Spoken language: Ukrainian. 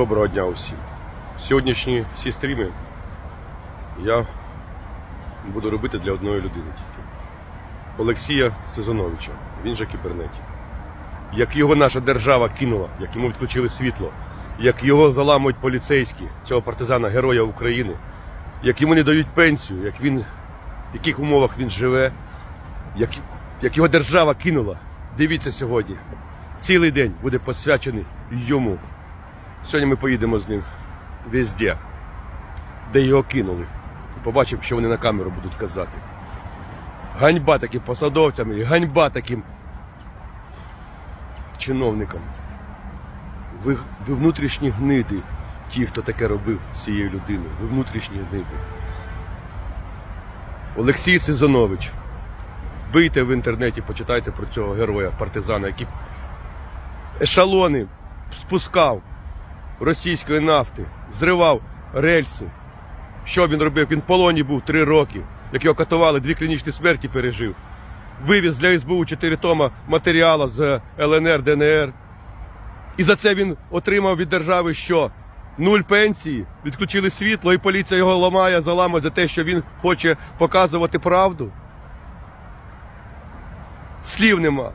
Доброго дня усім. Сьогоднішні всі стріми я буду робити для одної людини тільки. Олексія Сезоновича, він же кібернетик. Як його наша держава кинула, як йому відключили світло, як його заламують поліцейські, цього партизана, героя України, як йому не дають пенсію, як він, в яких умовах він живе, як, як його держава кинула. Дивіться сьогодні. Цілий день буде посвячений йому. Сьогодні ми поїдемо з ним везде, де його кинули. І побачимо, що вони на камеру будуть казати. Ганьба таким посадовцям і ганьба таким чиновникам. Ви, ви внутрішні гниди, ті, хто таке робив з цією людиною. Ви внутрішні гниди. Олексій Сезонович. Вбийте в інтернеті, почитайте про цього героя, партизана, який ешалони спускав російської нафти, зривав рельси. Що він робив? Він в полоні був три роки, як його катували, дві клінічні смерті пережив. Вивіз для СБУ 4 тома матеріалу з ЛНР, ДНР. І за це він отримав від держави що? Нуль пенсії, відключили світло, і поліція його ламає, заламує за те, що він хоче показувати правду. Слів нема.